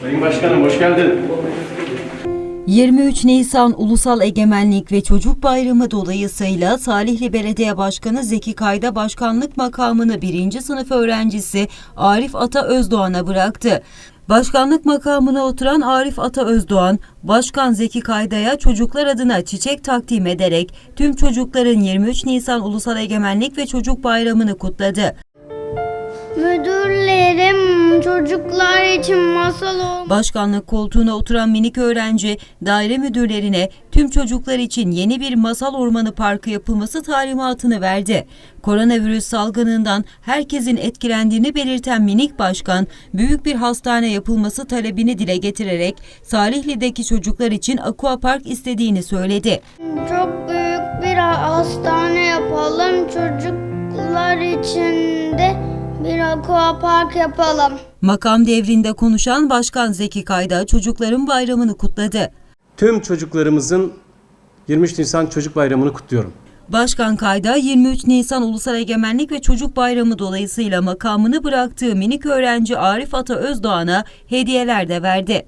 Sayın Başkanım hoş geldin. 23 Nisan Ulusal Egemenlik ve Çocuk Bayramı dolayısıyla Salihli Belediye Başkanı Zeki Kayda başkanlık makamını 1. sınıf öğrencisi Arif Ata Özdoğan'a bıraktı. Başkanlık makamına oturan Arif Ata Özdoğan, Başkan Zeki Kayda'ya çocuklar adına çiçek takdim ederek tüm çocukların 23 Nisan Ulusal Egemenlik ve Çocuk Bayramı'nı kutladı. Müdürlerim çocuklar için masal olmuş. Başkanlık koltuğuna oturan minik öğrenci daire müdürlerine tüm çocuklar için yeni bir masal ormanı parkı yapılması talimatını verdi. Koronavirüs salgınından herkesin etkilendiğini belirten minik başkan büyük bir hastane yapılması talebini dile getirerek Salihli'deki çocuklar için aquapark istediğini söyledi. Çok büyük bir hastane yapalım. Çocuklar için de bir aquapark yapalım. Makam devrinde konuşan Başkan Zeki Kayda çocukların bayramını kutladı. Tüm çocuklarımızın 23 Nisan Çocuk Bayramı'nı kutluyorum. Başkan Kayda 23 Nisan Ulusal Egemenlik ve Çocuk Bayramı dolayısıyla makamını bıraktığı minik öğrenci Arif Ata Özdoğan'a hediyeler de verdi.